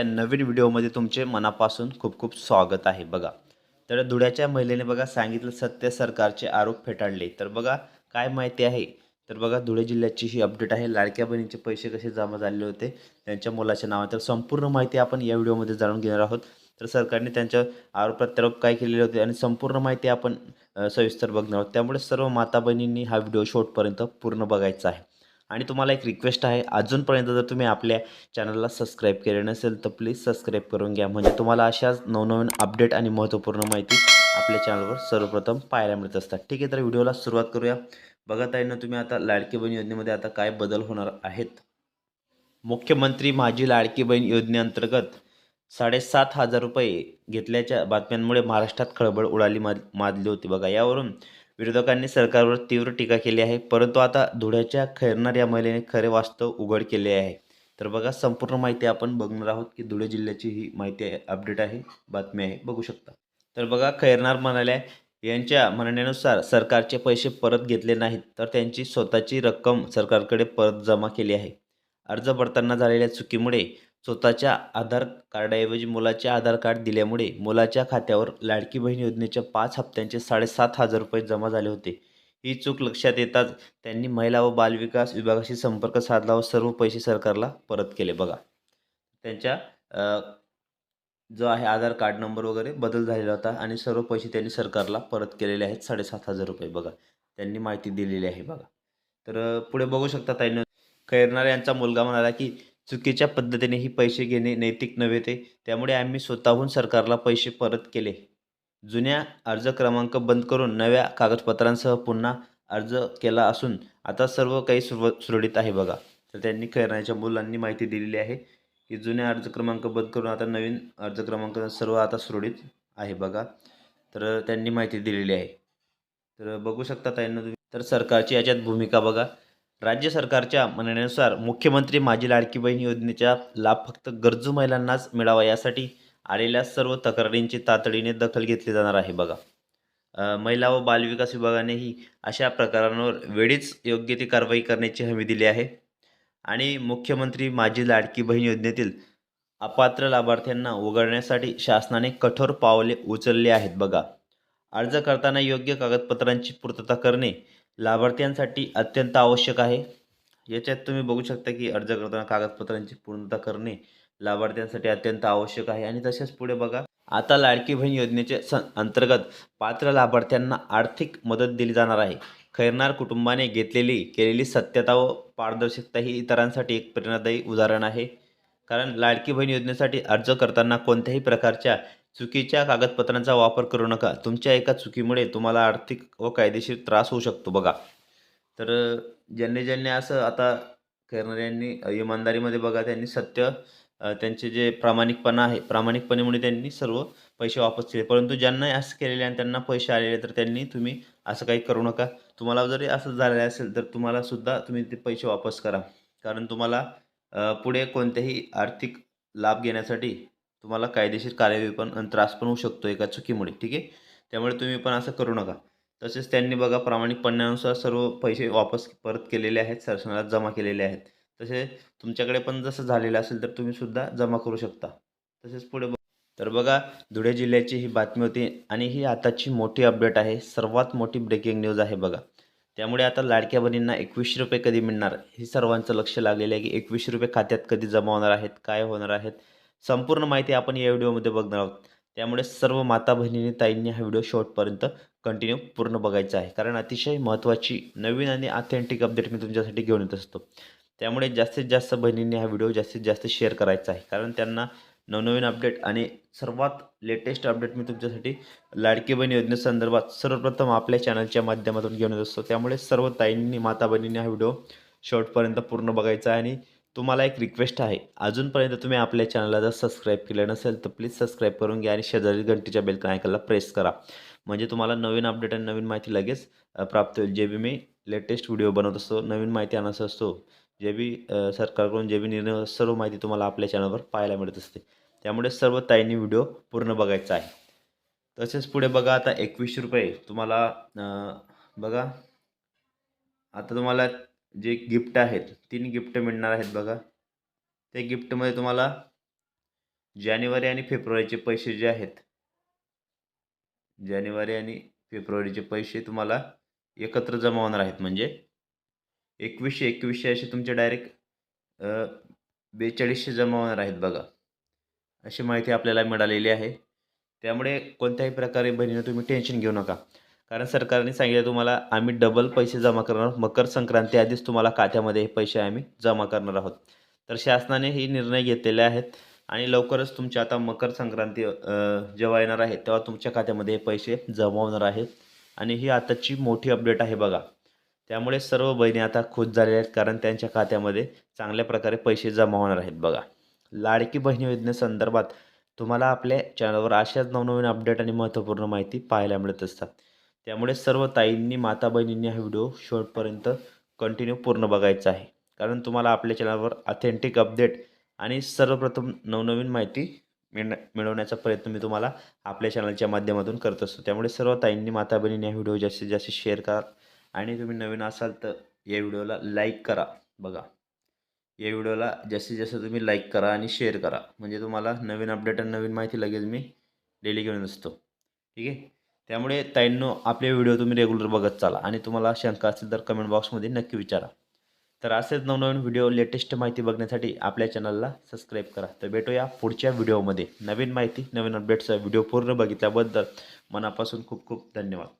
या नवीन व्हिडिओमध्ये तुमचे मनापासून खूप खूप स्वागत आहे. बघा तर धुळ्याच्या महिलेने बघा सांगितलं सत्य सरकारचे आरोप फेटाळले. तर बघा काय माहिती आहे? तर बघा धुळे जिल्ह्याची ही अपडेट आहे. लाडक्या बहिणीचे पैसे कसे जमा झालेले होते? त्यांच्या मुलाच्या नावाने तर संपूर्ण माहिती आपण या व्हिडिओमध्ये जाणून घेणार आहोत. तर सरकारने त्यांच्या आरोप प्रत्यारोप काय केलेले होते आणि संपूर्ण माहिती आपण सविस्तर बघणार आहोत. त्यामुळे सर्व माता बहिणींनी हा व्हिडिओ शेवटपर्यंत पूर्ण बघायचा आहे. आणि तुम्हाला एक रिक्वेस्ट आहे अजूनपर्यंत जर तुम्ही आपल्या चॅनलला सबस्क्राईब केले नसेल तर प्लीज सबस्क्राईब करून घ्या. म्हणजे तुम्हाला अशाच नवनवीन अपडेट आणि महत्त्वपूर्ण माहिती आपल्या चॅनलवर सर्वप्रथम पाहायला मिळत असतात. ठीक आहे तर व्हिडिओला सुरुवात करूया. बघत आहे ना तुम्ही आता लाडकी बहीण योजनेमध्ये आता काय बदल होणार आहेत? मुख्यमंत्री माझी लाडकी बहीण योजनेअंतर्गत साडेसात हजार रुपये घेतल्याच्या बातम्यांमुळे महाराष्ट्रात खळबळ उडाली माद माजली होती. बघा यावरून विरोधकांनी सरकारवर तीव्र टीका केली आहे परंतु आता धुळ्याच्या खैरनार या महिलेने खरे वास्तव उघड केले आहे. तर बघा संपूर्ण माहिती आपण बघणार आहोत की धुळे जिल्ह्याची ही माहिती आहे अपडेट आहे बातमी आहे बघू शकता. तर बघा खैरनार म्हणाल्या यांच्या म्हणण्यानुसार सरकारचे पैसे परत घेतले नाहीत तर त्यांची स्वतःची रक्कम सरकारकडे परत जमा केली आहे. अर्ज भरताना झालेल्या चुकीमुळे स्वतःच्या आधार कार्डाऐवजी मुलाचे आधार कार्ड दिल्यामुळे मुलाच्या खात्यावर लाडकी बहीण योजनेच्या पाच हप्त्यांचे साडेसात हजार रुपये जमा झाले होते. ही चूक लक्षात येताच त्यांनी महिला व बालविकास विभागाशी संपर्क साधला व सर्व पैसे सरकारला परत केले. बघा त्यांच्या जो आहे आधार कार्ड नंबर वगैरे बदल झालेला होता आणि सर्व पैसे त्यांनी सरकारला परत केलेले आहेत साडेसात हजार रुपये. बघा त्यांनी माहिती दिलेली आहे. बघा तर पुढे बघू शकता ताईनं खैरनार यांचा मुलगा म्हणाला की चुकीच्या पद्धतीने ही पैसे घेणे नैतिक नव्हे ते. त्यामुळे आम्ही स्वतःहून सरकारला पैसे परत केले. जुन्या अर्ज क्रमांक बंद करून नव्या कागदपत्रांसह पुन्हा अर्ज केला असून आता सर्व काही सुरव सुरळीत आहे बघा. तर त्यांनी खैरनाच्या मुलांनी माहिती दिलेली आहे की जुन्या अर्ज क्रमांक बंद करून आता नवीन अर्ज क्रमांक सर्व आता सुरळीत आहे बघा. तर त्यांनी माहिती दिलेली आहे. तर बघू शकता त्यांना तुम्ही. तर सरकारची याच्यात भूमिका बघा. राज्य सरकारच्या म्हणण्यानुसार मुख्यमंत्री माझी लाडकी बहीण योजनेचा लाभ फक्त गरजू महिलांनाच मिळावा यासाठी आलेल्या सर्व तक्रारींची तातडीने दखल घेतली जाणार आहे बघा. महिला व बालविकास विभागानेही अशा प्रकारांवर वेळीच योग्य ती कारवाई करण्याची हमी दिली आहे. आणि मुख्यमंत्री माझी लाडकी बहीण योजनेतील अपात्र लाभार्थ्यांना उघडण्यासाठी शासनाने कठोर पावले उचलली आहेत बघा. अर्ज करताना योग्य कागदपत्रांची पूर्तता करणे लाभार्थ्यांसाठी अत्यंत आवश्यक आहे. याच्यात तुम्ही बघू शकता की अर्ज करताना कागदपत्रांची पूर्णता करणे लाभार्थ्यांसाठी अत्यंत आवश्यक आहे. आणि तसेच पुढे बघा आता लाडकी बहीण योजनेचे स अंतर्गत पात्र लाभार्थ्यांना आर्थिक मदत दिली जाणार आहे. खैरनार कुटुंबाने घेतलेली केलेली सत्यता व पारदर्शकता ही इतरांसाठी एक प्रेरणादायी उदाहरण आहे. कारण लाडकी बहीण योजनेसाठी अर्ज करताना कोणत्याही प्रकारच्या चुकीच्या कागदपत्रांचा वापर करू नका. तुमच्या एका चुकीमुळे तुम्हाला आर्थिक व कायदेशीर त्रास होऊ शकतो बघा. तर ज्यांनी ज्यांनी असं आता करणाऱ्यांनी यांनी इमानदारीमध्ये बघा त्यांनी सत्य त्यांचे जे प्रामाणिकपणा आहे प्रामाणिकपणेमुळे त्यांनी सर्व पैसे वापस केले. परंतु ज्यांना असं केलेले आणि त्यांना पैसे आलेले तर त्यांनी तुम्ही असं काही करू नका. तुम्हाला जरी असं झालेलं असेल तर तुम्हाला सुद्धा तुम्ही ते पैसे वापस करा. कारण तुम्हाला पुढे कोणत्याही आर्थिक लाभ घेण्यासाठी तुम्हाला कायदेशीर कार्यवाही पण त्रास पण होऊ शकतो एका चुकीमुळे ठीक आहे? त्यामुळे तुम्ही पण असं करू नका. तसेच त्यांनी बघा प्रामाणिकपणानुसार सर्व पैसे वापस परत केलेले आहेत शासनाला जमा केलेले आहेत. तसे तुमच्याकडे पण जसं झालेलं असेल तर तुम्ही सुद्धा जमा करू शकता. तसेच पुढे तर बघा धुळे जिल्ह्याची ही बातमी होती आणि ही आताची मोठी अपडेट आहे. सर्वात मोठी ब्रेकिंग न्यूज आहे बघा. त्यामुळे आता लाडक्या बहिणींना एकवीसशे रुपये कधी मिळणार? हे सर्वांचं लक्ष लागलेलं आहे की एकवीसशे रुपये खात्यात कधी जमा होणार आहेत? काय होणार आहेत? संपूर्ण माहिती आपण या व्हिडिओमध्ये बघणार आहोत. त्यामुळे सर्व माता बहिणींनी ताईंनी हा व्हिडिओ शॉर्टपर्यंत कंटिन्यू पूर्ण बघायचा आहे. कारण अतिशय महत्त्वाची नवीन आणि ऑथेंटिक अपडेट मी तुमच्यासाठी घेऊन येत असतो. त्यामुळे जास्तीत जास्त बहिणींनी हा व्हिडिओ जास्तीत जास्त शेअर करायचा आहे. कारण त्यांना नवनवीन अपडेट आणि सर्वात लेटेस्ट अपडेट मी तुमच्यासाठी लाडकी बहीण योजनेसंदर्भात सर्वप्रथम आपल्या चॅनलच्या माध्यमातून घेऊन येत असतो. त्यामुळे सर्व ताईंनी माता बहिणींनी हा व्हिडिओ शॉर्टपर्यंत पूर्ण बघायचा आहे आणि तुम्हाला एक रिक्वेस्ट आहे. अजूनपर्यंत तुम्ही आपल्या चॅनलला जर सबस्क्राईब केलं नसेल तर प्लीज सबस्क्राईब करून घ्या आणि शेजारी घंटीच्या बेल आयकनला प्रेस करा. म्हणजे तुम्हाला नवीन अपडेट आणि नवीन माहिती लगेच प्राप्त होईल. जे बी मी लेटेस्ट व्हिडिओ बनवत असतो नवीन माहिती आणत असतो जे बी सरकारकडून जे बी निर्णय सर्व माहिती तुम्हाला आपल्या चॅनलवर पाहायला मिळत असते. त्यामुळे सर्व ताईंनी व्हिडिओ पूर्ण बघायचा आहे. तसेच पुढे बघा आता एकवीसशे रुपये. तुम्हाला बघा. आता तुम्हाला जे गिफ्ट आहेत तीन गिफ्ट मिळणार आहेत बघा. त्या गिफ्टमध्ये तुम्हाला जानेवारी आणि फेब्रुवारीचे पैसे जे आहेत जानेवारी आणि फेब्रुवारीचे पैसे तुम्हाला एकत्र जमा होणार आहेत. म्हणजे एकवीसशे एकवीसशे असे तुमचे डायरेक्ट बेचाळीसशे जमा होणार आहेत बघा. अशी माहिती आपल्याला मिळालेली आहे. त्यामुळे कोणत्याही प्रकारे बहिणीनं तुम्ही टेन्शन घेऊ नका. कारण सरकारने सांगितलं तुम्हाला आम्ही डबल पैसे जमा करणार मकर संक्रांती आधीच तुम्हाला खात्यामध्ये हे पैसे आम्ही जमा करणार आहोत. तर शासनाने हे निर्णय घेतलेले आहेत आणि लवकरच तुमच्या आता मकर संक्रांती जेव्हा येणार आहे तेव्हा तुमच्या खात्यामध्ये हे पैसे जमा होणार आहेत. आणि ही आताची मोठी अपडेट आहे बघा. त्यामुळे सर्व बहिणी आता खुश झालेल्या आहेत कारण त्यांच्या खात्यामध्ये चांगल्या प्रकारे पैसे जमा होणार आहेत बघा. लाडकी बहिणी योजनेसंदर्भात तुम्हाला आपल्या चॅनलवर अशाच नवनवीन अपडेट आणि महत्त्वपूर्ण माहिती पाहायला मिळत असतात. त्यामुळे सर्व ताईंनी माता बहिणींनी हा व्हिडिओ शेवटपर्यंत कंटिन्यू पूर्ण बघायचा आहे. कारण तुम्हाला आपल्या चॅनलवर ऑथेंटिक अपडेट आणि सर्वप्रथम नवनवीन माहिती मिळ मिळवण्याचा प्रयत्न मी तुम्हाला आपल्या चॅनलच्या माध्यमातून करत असतो. त्यामुळे सर्व ताईंनी माता बहिणींनी हा व्हिडिओ जास्तीत जास्त शेअर करा आणि तुम्ही नवीन असाल तर या व्हिडिओला लाईक करा बघा. या व्हिडिओला जास्तीत जास्त तुम्ही लाईक करा आणि शेअर करा. म्हणजे तुम्हाला नवीन अपडेट आणि नवीन माहिती लगेच मी डेली घेऊन असतो. ठीक आहे? त्यामुळे ताईंनो आपले व्हिडिओ तुम्ही रेग्युलर बघत चाला आणि तुम्हाला शंका असेल तर कमेंट बॉक्समध्ये नक्की विचारा. तर असेच नवनवीन व्हिडिओ लेटेस्ट माहिती बघण्यासाठी आपल्या चॅनलला सबस्क्राईब करा. तर भेटूया पुढच्या व्हिडिओमध्ये. नवीन माहिती नवीन अपडेट्सचा व्हिडिओ पूर्ण बघितल्याबद्दल मनापासून खूप खूप धन्यवाद.